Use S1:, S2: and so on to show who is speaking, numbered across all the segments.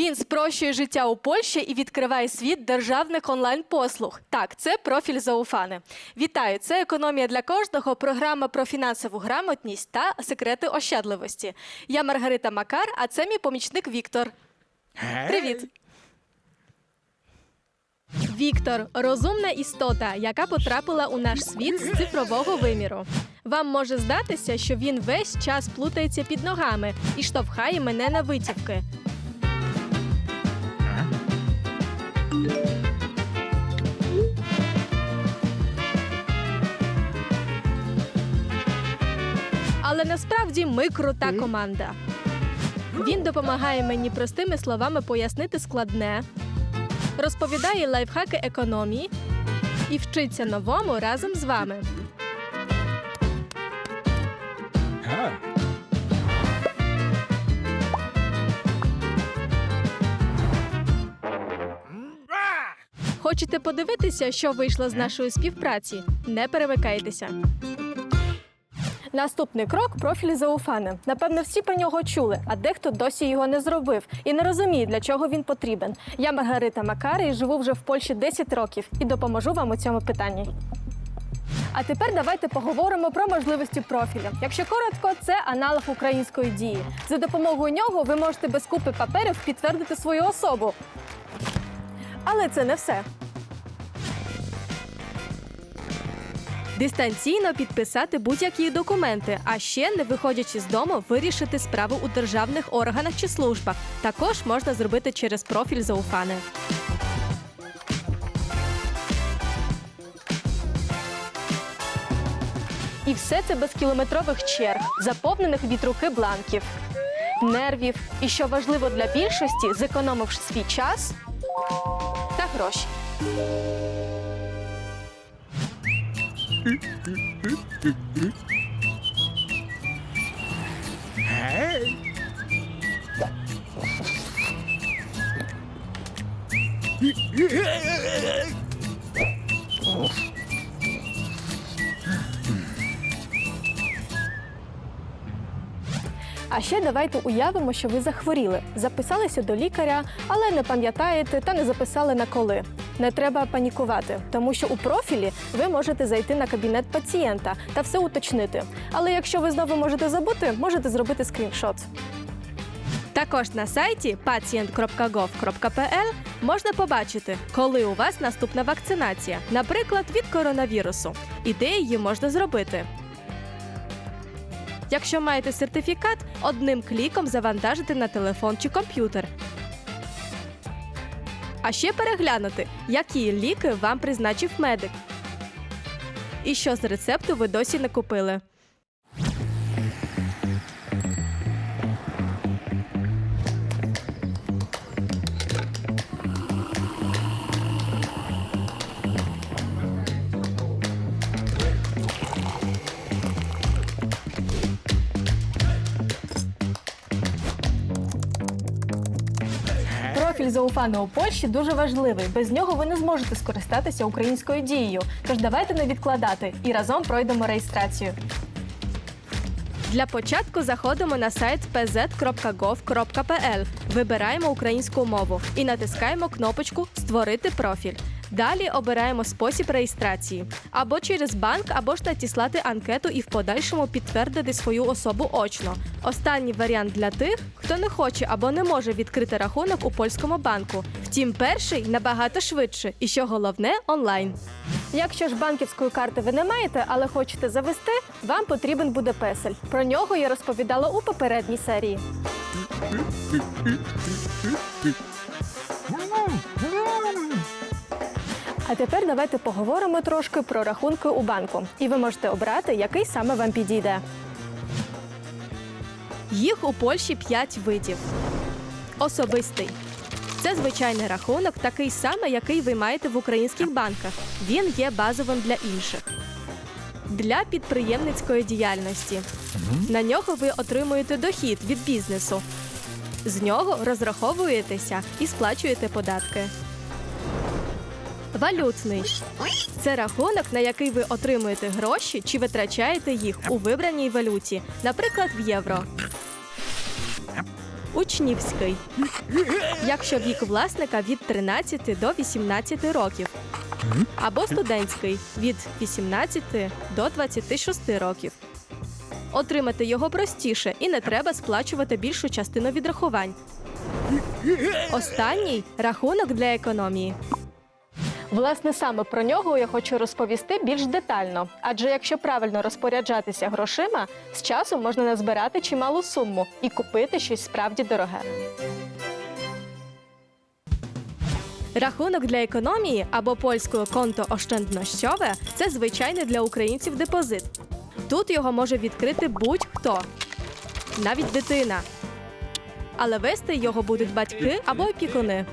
S1: Він спрощує життя у Польщі і відкриває світ державних онлайн-послуг. Так, це профіль Зауфани. Вітаю! Це економія для кожного. Програма про фінансову грамотність та секрети ощадливості. Я Маргарита Макар, а це мій помічник Віктор. Привіт! Віктор розумна істота, яка потрапила у наш світ з цифрового виміру. Вам може здатися, що він весь час плутається під ногами і штовхає мене на витівки. Але насправді ми крута команда. Він допомагає мені простими словами пояснити складне, розповідає лайфхаки економії і вчиться новому разом з вами. Хочете подивитися, що вийшло з нашої співпраці? Не перемикайтеся. Наступний крок профіль Зауфани. Напевно, всі про нього чули, а дехто досі його не зробив і не розуміє, для чого він потрібен. Я Маргарита Макар і живу вже в Польщі 10 років і допоможу вам у цьому питанні. А тепер давайте поговоримо про можливості профіля. Якщо коротко, це аналог української дії. За допомогою нього ви можете без купи паперів підтвердити свою особу. Але це не все. Дистанційно підписати будь-які документи, а ще не виходячи з дому, вирішити справи у державних органах чи службах. Також можна зробити через профіль Зауфани. І все це без кілометрових черг, заповнених від руки бланків, нервів і, що важливо для більшості, зекономивши свій час та гроші. А ще давайте уявимо, що ви захворіли, записалися до лікаря, але не пам'ятаєте та не записали на коли. Не треба панікувати, тому що у профілі ви можете зайти на кабінет пацієнта та все уточнити. Але якщо ви знову можете забути, можете зробити скріншот. Також на сайті pacient.gov.pl можна побачити, коли у вас наступна вакцинація, наприклад, від коронавірусу, і де її можна зробити. Якщо маєте сертифікат, одним кліком завантажити на телефон чи комп'ютер. А ще переглянути, які ліки вам призначив медик. І що з рецепту ви досі не купили. Зауфана у Польщі дуже важливий. Без нього ви не зможете скористатися українською дією. Тож давайте не відкладати і разом пройдемо реєстрацію. Для початку заходимо на сайт pz.gov.pl, вибираємо українську мову і натискаємо кнопочку Створити профіль. Далі обираємо спосіб реєстрації або через банк, або ж надіслати анкету і в подальшому підтвердити свою особу очно. Останній варіант для тих, хто не хоче або не може відкрити рахунок у польському банку. Втім, перший набагато швидше і що головне онлайн. Якщо ж банківської карти ви не маєте, але хочете завести, вам потрібен буде песель. Про нього я розповідала у попередній серії. А тепер давайте поговоримо трошки про рахунки у банку. І ви можете обрати, який саме вам підійде. Їх у Польщі 5 видів. Особистий. Це звичайний рахунок, такий самий, який ви маєте в українських банках. Він є базовим для інших. Для підприємницької діяльності. На нього ви отримуєте дохід від бізнесу. З нього розраховуєтеся і сплачуєте податки. Валютний це рахунок, на який ви отримуєте гроші чи витрачаєте їх у вибраній валюті, наприклад, в євро. учнівський. Якщо вік власника від 13 до 18 років. Або студентський від 18 до 26 років. Отримати його простіше і не треба сплачувати більшу частину відрахувань. Останній рахунок для економії. Власне, саме про нього я хочу розповісти більш детально. Адже якщо правильно розпоряджатися грошима, з часом можна назбирати чималу суму і купити щось справді дороге. Рахунок для економії або польською конто оштенднощове це звичайний для українців депозит. Тут його може відкрити будь-хто, навіть дитина. Але вести його будуть батьки або опікуни.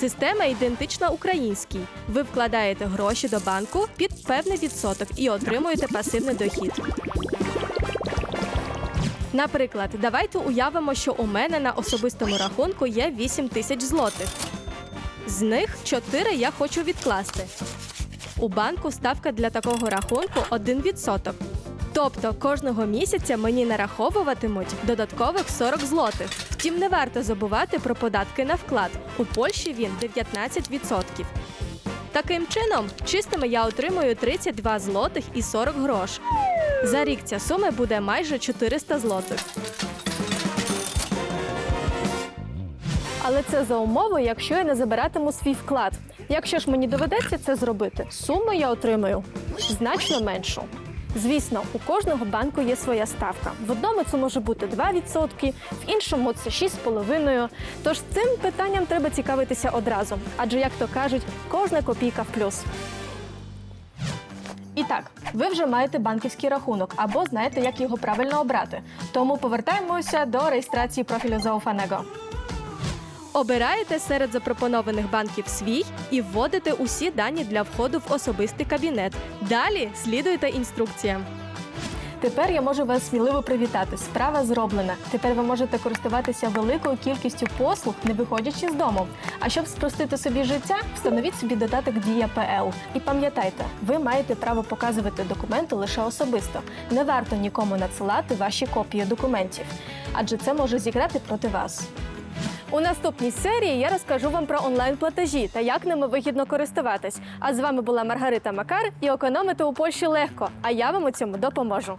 S1: Система ідентична українській. Ви вкладаєте гроші до банку під певний відсоток і отримуєте пасивний дохід. Наприклад, давайте уявимо, що у мене на особистому рахунку є 8 тисяч злотих. З них 4 я хочу відкласти. У банку ставка для такого рахунку 1%. Тобто кожного місяця мені нараховуватимуть додаткових 40 злотих. Втім, не варто забувати про податки на вклад. У Польщі він 19%. Таким чином, чистими я отримую 32 злотих і 40 грош. За рік ця сума буде майже 400 злотих. Але це за умови, якщо я не забиратиму свій вклад. Якщо ж мені доведеться це зробити, суму я отримаю значно меншу. Звісно, у кожного банку є своя ставка. В одному це може бути 2%, в іншому це 6,5%. Тож цим питанням треба цікавитися одразу. Адже, як то кажуть, кожна копійка в плюс. І так, ви вже маєте банківський рахунок або знаєте, як його правильно обрати. Тому повертаємося до реєстрації профілю Зауфаnego. Обираєте серед запропонованих банків свій і вводите усі дані для входу в особистий кабінет. Далі слідуйте інструкціям. Тепер я можу вас сміливо привітати. Справа зроблена. Тепер ви можете користуватися великою кількістю послуг, не виходячи з дому. А щоб спростити собі життя, встановіть собі додаток Дія ПЛ. І пам'ятайте, ви маєте право показувати документи лише особисто. Не варто нікому надсилати ваші копії документів, адже це може зіграти проти вас. У наступній серії я розкажу вам про онлайн-платежі та як ними вигідно користуватись. А з вами була Маргарита Макар і економити у Польщі легко. А я вам у цьому допоможу.